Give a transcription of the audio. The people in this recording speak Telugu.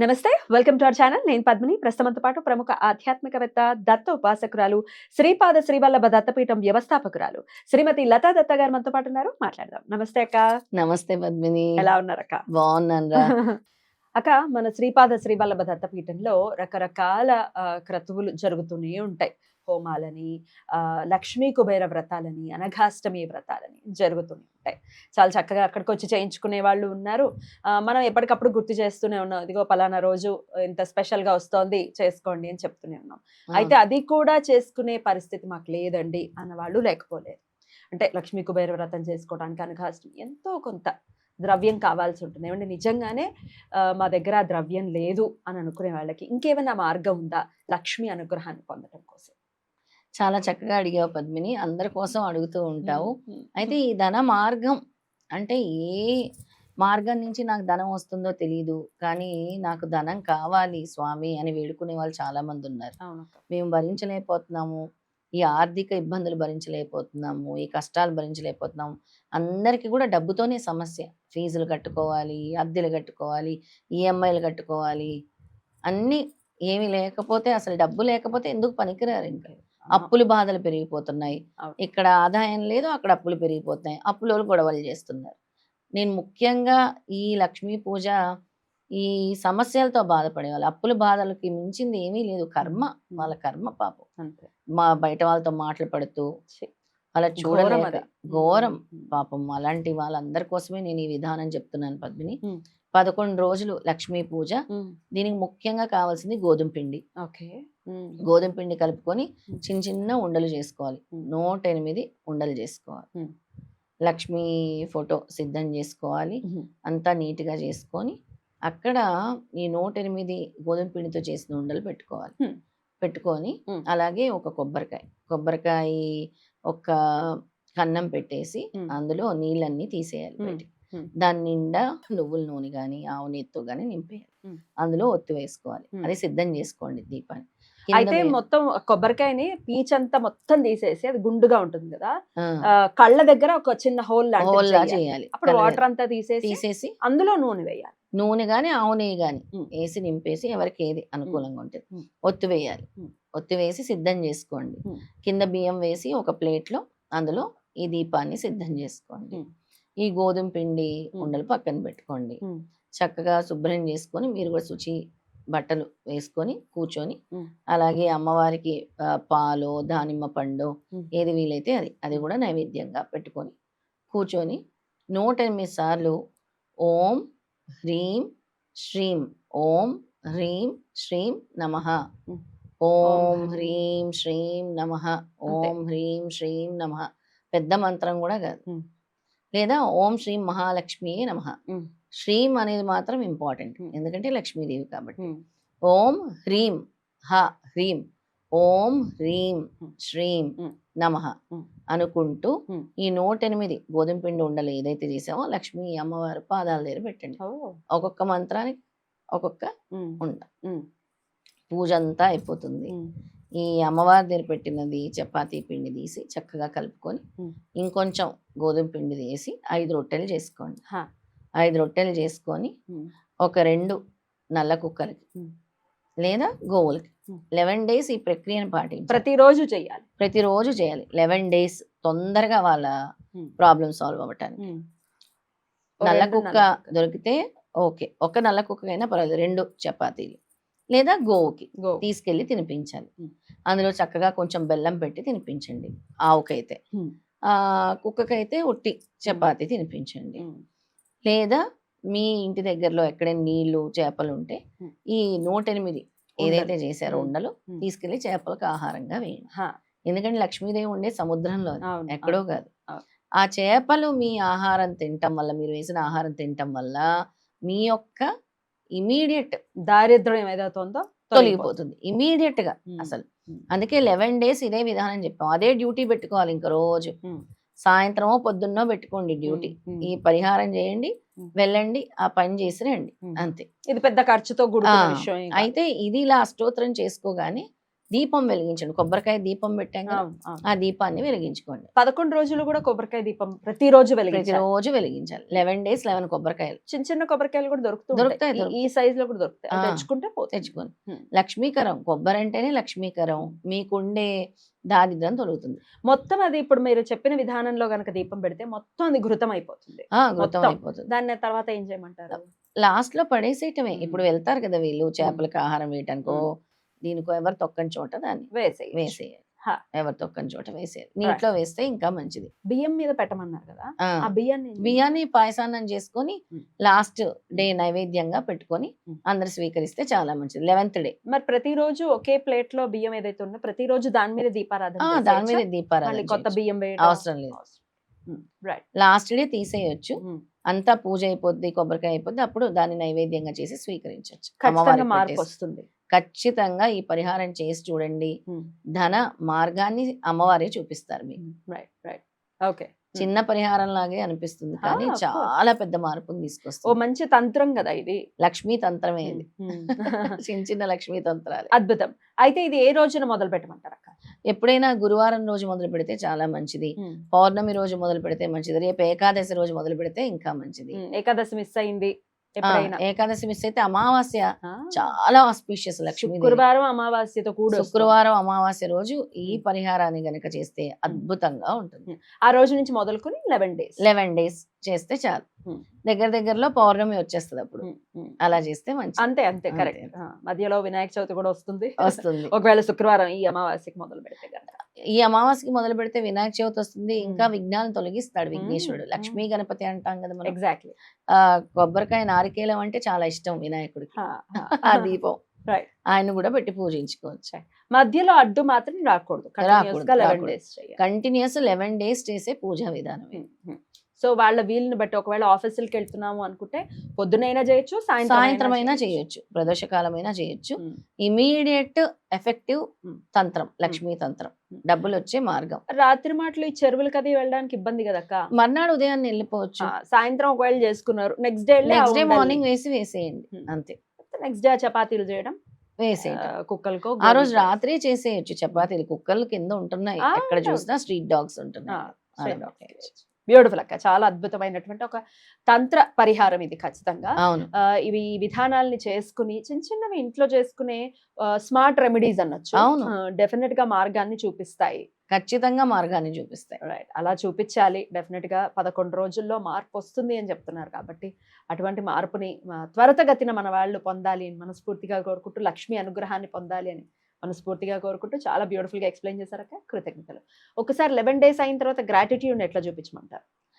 నమస్తే వెల్కమ్ టు అవర్ ఛానల్. నేను పద్మిని. ప్రస్తుతంతో పాటు ప్రముఖ ఆధ్యాత్మికవేత్త దత్త ఉపాసకురాలు శ్రీపాద శ్రీవల్లభ దత్తపీఠం వ్యవస్థాపకురాలు శ్రీమతి లతా దత్త గారు మనతో పాటు ఉన్నారు. మాట్లాడదాం. నమస్తే అక్క. నమస్తే పద్మిని. ఎలా ఉన్నారు అక్క బాగున్నాను అక్క మన శ్రీపాద శ్రీవల్లభ దత్తపీఠంలో రకరకాల క్రతువులు జరుగుతూనే ఉంటాయి. హోమాలని లక్ష్మీ కుబేర వ్రతాలని అనఘాష్టమి వ్రతాలని జరుగుతూనే ఉంటాయి. చాలా చక్కగా అక్కడికి వచ్చి చేయించుకునే వాళ్ళు ఉన్నారు. మనం ఎప్పటికప్పుడు గుర్తు చేస్తూనే ఉన్నాం ఇదిగో పలానా రోజు ఇంత స్పెషల్గా వస్తోంది చేసుకోండి అని చెప్తూనే ఉన్నాం. అయితే అది కూడా చేసుకునే పరిస్థితి మాకు లేదండి అన్న వాళ్ళు లేకపోలేదు. అంటే లక్ష్మీ కుబేర వ్రతం చేసుకోవడానికి అనఘాష్టమి ఎంతో కొంత ద్రవ్యం కావాల్సి ఉంటుంది. ఏమంటే నిజంగానే మా దగ్గర ద్రవ్యం లేదు అని అనుకునే వాళ్ళకి ఇంకేమైనా మార్గం ఉందా? లక్ష్మి అనుగ్రహాన్ని పొందడం కోసం. చాలా చక్కగా అడిగావు పద్మిని. అందరి కోసం అడుగుతూ ఉంటావు. అయితే ఈ ధన మార్గం అంటే ఏ మార్గం నుంచి నాకు ధనం వస్తుందో తెలియదు కానీ నాకు ధనం కావాలి స్వామి అని వేడుకునే వాళ్ళు చాలా మంది ఉన్నారు. మేము భరించలేకపోతున్నాము. ఈ ఆర్థిక ఇబ్బందులు భరించలేకపోతున్నాము. ఈ కష్టాలు భరించలేకపోతున్నాము. అందరికీ కూడా డబ్బుతోనే సమస్య. ఫీజులు కట్టుకోవాలి అద్దెలు కట్టుకోవాలి ఈఎంఐలు కట్టుకోవాలి. అన్నీ ఏమీ లేకపోతే అసలు డబ్బు లేకపోతే ఎందుకు పనికిరారు ఇంకా? అప్పులు బాధలు పెరిగిపోతున్నాయి. ఇక్కడ ఆదాయం లేదు అక్కడ అప్పులు పెరిగిపోతున్నాయి. అప్పుల గొడవలు చేస్తున్నారు? నేను ముఖ్యంగా ఈ లక్ష్మీ పూజ ఈ సమస్యలతో బాధపడేవాళ్ళు. అప్పుల బాధలకి మించింది ఏమీ లేదు. కర్మ వాళ్ళ కర్మ పాపం. మా బయట వాళ్ళతో మాటలు పడుతూ అలా చూడలేక. ఘోరం పాపం. అలాంటి వాళ్ళందరి కోసమే నేను ఈ విధానం చెప్తున్నాను పద్మిని. పదకొండు రోజులు లక్ష్మీ పూజ. దీనికి ముఖ్యంగా కావాల్సింది గోధుమ పిండి. గోధుమ పిండి కలుపుకొని. చిన్న చిన్న ఉండలు చేసుకోవాలి. నూట ఎనిమిది ఉండలు చేసుకోవాలి. లక్ష్మీ ఫోటో సిద్ధం చేసుకోవాలి అంతా నీట్గా చేసుకొని అక్కడ ఈ నూట ఎనిమిది గోధుమ పిండితో చేసిన ఉండలు పెట్టుకోవాలి. పెట్టుకొని. అలాగే ఒక కొబ్బరికాయ కొబ్బరికాయ ఒక కన్నం పెట్టేసి. అందులో నీళ్ళన్నీ తీసేయాలి. దాని నిండా నువ్వుల నూనె కానీ ఆవు నెత్తో కానీ నింపేయాలి. అందులో ఒత్తి వేసుకోవాలి. అది సిద్ధం చేసుకోండి దీపాన్ని అయితే మొత్తం కొబ్బరికాయని పీచంతా మొత్తం తీసేసి అది గుండుగా ఉంటుంది కదా కళ్ళ దగ్గర ఒక చిన్న హోల్ హోల్లా చేయాలి. అప్పుడు వాటర్ అంతా తీసేసి తీసేసి అందులో నూనె వేయాలి నూనె కానీ ఆవు నెయ్యి ఉమ్. వేసి నింపేసి ఎవరికి ఏది అనుకూలంగా ఉంటుంది. ఒత్తి వేయాలి. ఒత్తి వేసి సిద్ధం చేసుకోండి. కింద బియ్యం వేసి ఒక ప్లేట్లో అందులో ఈ దీపాన్ని సిద్ధం చేసుకోండి. ఈ గోధుమ పిండి. ఉండలు పక్కన పెట్టుకోండి. చక్కగా శుభ్రం చేసుకొని మీరు కూడా శుచి బట్టలు వేసుకొని కూర్చొని. అలాగే అమ్మవారికి పాలో దానిమ్మ పండు. ఏది వీలైతే అది అది కూడా నైవేద్యంగా పెట్టుకొని కూర్చొని నూట ఎనిమిది సార్లు ఓం హ్రీం శ్రీం ఓం హ్రీం శ్రీం నమ. ఓం హ్రీం శ్రీం నమ. ఓం హ్రీం శ్రీం నమ పెద్ద మంత్రం కూడా కాదు. లేదా ఓం శ్రీం మహాలక్ష్మి నమ. శ్రీం అనేది మాత్రం ఇంపార్టెంట్. ఎందుకంటే లక్ష్మీదేవి కాబట్టి. ఓం హ్రీం హ హ్రీం ఓం హ్రీం. శ్రీం. నమ. అనుకుంటూ. ఈ నూట ఎనిమిది గోధుమ పిండి ఉండలు ఏదైతే చేసామో లక్ష్మీ అమ్మవారి పాదాల దగ్గర పెట్టండి. ఒక్కొక్క మంత్రానికి ఒక్కొక్క. ఉండ. పూజ అంతా అయిపోతుంది. ఈ అమ్మవారి దగ్గర పెట్టినది చపాతీ పిండి తీసి చక్కగా కలుపుకొని. ఇంకొంచెం గోధుమ పిండి వేసి ఐదు రొట్టెలు చేసుకోండి. ఐదు రొట్టెలు చేసుకొని. ఒక రెండు నల్ల కుక్కలకి. లేదా గోవులకి. లెవెన్ డేస్ ఈ ప్రక్రియను పాటించాలి. ప్రతిరోజు చెయ్యాలి ప్రతిరోజు చేయాలి. లెవెన్ డేస్ తొందరగా వాళ్ళ ఉమ్. ప్రాబ్లమ్ సాల్వ్ అవ్వటానికి. నల్ల కుక్క. దొరికితే ఓకే. ఒక నల్ల కుక్క అయినా పర్వాలేదు. రెండు చపాతీలు లేదా గోవుకి గో తీసుకెళ్ళి తినిపించాలి. అందులో చక్కగా కొంచెం బెల్లం పెట్టి తినిపించండి. ఆవుకైతే. కుక్కకైతే ఉట్టి చపాతీ తినిపించండి. లేదా మీ ఇంటి దగ్గరలో ఎక్కడైనా నీళ్ళు చేపలు ఉంటే. ఈ నూట ఎనిమిది ఏదైతే చేశారో. ఉండలు. తీసుకెళ్ళి చేపలకు ఆహారంగా వేయండి. ఎందుకంటే లక్ష్మీదేవి ఉండే సముద్రంలో ఎక్కడో. కాదు. ఆ చేపలు మీ ఆహారం తినటం వల్ల మీరు వేసిన ఆహారం తినటం వల్ల మీ యొక్క ఇమీడియట్ దారిద్ర్యం ఏదైతుందో తొలగిపోతుంది ఇమీడియట్గా. అసలు. అందుకే లెవెన్ డేస్ ఇదే విధానం చెప్పాం అదే డ్యూటీ పెట్టుకోవాలి ఇంక రోజు. సాయంత్రమో పొద్దున్నో పెట్టుకోండి డ్యూటీ. ఈ పరిహారం చేయండి. వెళ్ళండి ఆ పని చేసి రండి. అంతే. ఇది పెద్ద ఖర్చుతో విషయం. అయితే ఇది ఇలా అష్టోత్తరం చేసుకోగానే దీపం వెలిగించండి. కొబ్బరికాయ దీపం పెట్టాం కదా అవును, అవును. ఆ దీపాన్ని వెలిగించుకోండి. పదకొండు రోజులు కూడా కొబ్బరికాయ దీపం ప్రతిరోజు వెలిగించాలి. ప్రతిరోజు వెలిగించాలి. లెవెన్ డేస్ లెవెన్ కొబ్బరికాయలు. చిన్న చిన్న కొబ్బరికాయలు కూడా దొరుకుతూ దొరుకుతాయి, ఉంటాయి. ఈ- సైజ్లో కూడా దొరుకుతాయి. తెచ్చుకుంటే తెచ్చుకోండి. లక్ష్మీకరం. కొబ్బరి అంటేనే లక్ష్మీకరం. మీకుండే దారిద్రం తొలుగుతుంది. మొత్తం అది ఇప్పుడు మీరు చెప్పిన విధానంలో గనక దీపం పెడితే మొత్తం అది ఘృతం అయిపోతుంది ఘృతం. అయిపోతుంది దాన్ని తర్వాత ఏం చేయమంటారు? లాస్ట్లో పడేసేయటమే. ఇప్పుడు వెళ్తారు కదా వీళ్ళు చేపలకి ఆహారం వేయటానికో దీనికో ఎవరు తొక్కని చోట దాన్ని వేసేయి వేసేయాలి. హా. ఎవరు తొక్కని చోట వేసేయాలి నీటిలో వేస్తే ఇంకా మంచిది. బియ్యం మీద పెట్టమన్నారు కదా ఆ, బియ్యాన్ని? బియ్యాన్ని పాయసాన్నం చేసుకొని. లాస్ట్ డే నైవేద్యంగా పెట్టుకొని. అందరు స్వీకరిస్తే చాలా మంచిది. Eleventh day. మరి ప్రతిరోజు ఒకే ప్లేట్లో బియ్యం ఏదైతే ఉందో ప్రతిరోజు దాని మీద దీపారాధన దాని మీద? దీపారాధన కొత్త. బియ్యం అవసరం లేదు. రైట్ లాస్ట్ డే తీసేయొచ్చు. అంతా పూజ అయిపోద్ది కొబ్బరికాయ అయిపోద్ది అప్పుడు దాన్ని నైవేద్యంగా చేసి స్వీకరించవచ్చు ఖచ్చితంగా మార్పు వస్తుంది ఖచ్చితంగా ఈ పరిహారం చేసి చూడండి. ధన మార్గాన్ని అమ్మవారే చూపిస్తారు మీకు. Right right. ఓకే. చిన్న పరిహారం లాగే అనిపిస్తుంది కానీ. చాలా పెద్ద మార్పుని ఓ తీసుకొస్తుంది మంచి తంత్రం కదా ఇది. లక్ష్మీ తంత్రమే ఇది. చిన్న చిన్న లక్ష్మీ తంత్రాలు. అద్భుతం. అయితే ఇది ఏ రోజున మొదలు పెట్టమంటారు అక్క? ఎప్పుడైనా గురువారం రోజు మొదలు పెడితే చాలా మంచిది. పౌర్ణమి రోజు మొదలు పెడితే మంచిది. రేపు ఏకాదశి రోజు మొదలు పెడితే ఇంకా మంచిది. ఏకాదశి మిస్ అయింది. ఏకాదశి మిస్ అయితే అమావాస్య చాలా ఆస్పీషియస్ లక్ష్మీ శుక్రవారం అమావాస్యతో కూడా. శుక్రవారం అమావాస్య రోజు ఈ. పరిహారాన్ని గనక చేస్తే అద్భుతంగా ఉంటుంది. ఆ రోజు నుంచి మొదలుకొని లెవెన్ డేస్ లెవెన్ డేస్ చేస్తే చాలు. దగ్గర దగ్గరలో పౌర్ణమి వచ్చేస్తుంది అప్పుడు. అలా చేస్తే మంచి అంతే అంతే. కరెక్ట్. మధ్యలో వినాయక చవితి కూడా వస్తుంది. వస్తుంది. ఒకవేళ శుక్రవారం ఈ అమావాస్యకి మొదలు పెడితే ఈ అమావాస్యకి మొదలు పెడితే వినాయక చవితి వస్తుంది ఇంకా. విఘ్నాలను తొలగిస్తాడు విఘ్నేశ్వరుడు. లక్ష్మీ గణపతి అంటాం కదా మనం ఎగ్జాక్ట్లీ ఆ కొబ్బరికాయ నారికేలం అంటే చాలా ఇష్టం వినాయకుడికి ఆ దీపం. ఆయన కూడా పెట్టి పూజించుకోవచ్చు? మధ్యలో అడ్డు మాత్రం రాకూడదు. Continuous eleven. డేస్ చేసే పూజా విధానం. సో వాళ్ళ వీలుని బట్టి ఒకవేళ ఆఫీసులకి వెళ్తున్నాము అనుకుంటే పొద్దునైనా చేయొచ్చు సాయంత్రం అయినా చేయొచ్చు. ప్రదోషకాలమైనా చేయొచ్చు. Immediate effective. తంత్రం లక్ష్మీ తంత్రం. డబ్బులు వచ్చే మార్గం. రాత్రి మాటలు ఈ చెరువులకి అది వెళ్ళడానికి ఇబ్బంది కదక్క మర్నాడు ఉదయాన్నే వెళ్ళిపోవచ్చు. సాయంత్రం ఒకవేళ చేసుకున్నారు next day next day morning వేసి వేసేయండి. అంతే. నెక్స్ట్ డే చపాతీలు చేయడం. ఆ, కుక్కలకో ఆ రోజు. రాత్రే చేసేయచ్చు చపాతీలు. కుక్కలు కింద ఉంటున్నాయి. ఎక్కడ. చూసినా స్ట్రీట్ డాగ్స్ ఉంటున్నాయి. బ్యూటిఫుల్ అక్క. చాలా అద్భుతమైనటువంటి ఒక తంత్ర పరిహారం ఇది ఖచ్చితంగా. ఇవి ఈ విధానాల్ని చేసుకుని చిన్న చిన్నవి ఇంట్లో చేసుకునే స్మార్ట్ రెమెడీస్ అనొచ్చు. డెఫినెట్గా మార్గాన్ని చూపిస్తాయి. ఖచ్చితంగా మార్గాన్ని చూపిస్తాయి. రైట్ అలా చూపించాలి. డెఫినెట్గా పదకొండు రోజుల్లో మార్పు వస్తుంది అని చెప్తున్నారు కాబట్టి అటువంటి మార్పుని త్వరితగతిన మన వాళ్ళు పొందాలి అని మనస్ఫూర్తిగా కోరుకుంటూ లక్ష్మి అనుగ్రహాన్ని పొందాలి అని మనస్ఫూర్తిగా కోరుకుంటూ చాలా బ్యూటిఫుల్గా ఎక్స్ప్లెయిన్ చేశారక్క. కృతజ్ఞతలు. ఒకసారి లెవెన్ డేస్ అయిన తర్వాత గ్రాటిట్యూడ్ ఎట్లా చూపించమంటారు?